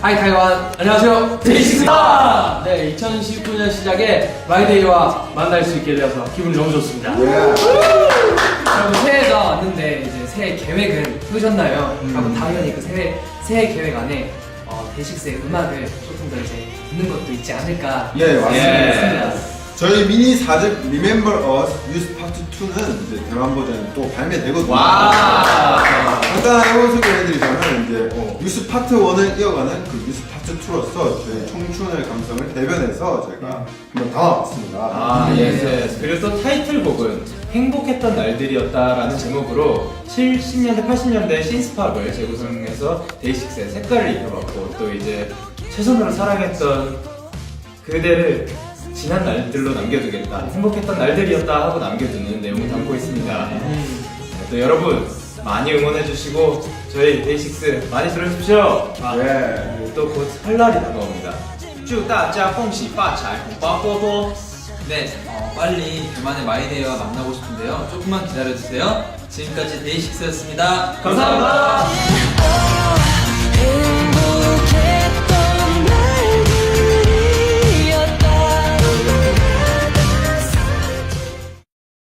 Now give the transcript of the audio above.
하이 타이완 안녕하세요 데이식스다 네 2019년 시작에 마이데이와 만날 수 있게 되어서 기분이 너무 좋습니다 예. 여러분 새해가 왔는데 이제 새해 계획은 세우셨나요? 음. 그럼 당연히 그 새해 새해 계획 안에 어, 데이식스의 음악을 조금 더 이제 듣는 것도 있지 않을까 예, 맞습니다. 싶습니다. 저희 미니 4집 Remember Us Youth Part 2는 이제 대만 버전이 또 발매되거든요. 와 뉴스 파트 1을 이어가는 그 뉴스 파트 2로서 저희 청춘의 감성을 대변해서 저희가 한번 담아봤습니다. 아, 예. 그리고 또 타이틀곡은 행복했던 날들이었다라는 제목으로 70년대, 80년대 신스팝을 재구성해서 데이식스의 색깔을 입혀봤고 또 이제 최선으로 사랑했던 그대를 지난 날들로 남겨두겠다. 행복했던 날들이었다 하고 남겨두는 내용을 담고 있습니다. 네, 또 여러분 많이 응원해주시고 저희 데이식스 많이 들어주십시오. 아, 예. 네. 또곧 설날이 다가옵니다. 쭈따짜 뽕시 빠잘 뽕빠뽀뽀 네, 어, 빨리 대만의 마이데이와 만나고 싶은데요. 조금만 기다려주세요. 지금까지 데이식스였습니다 감사합니다. 감사합니다.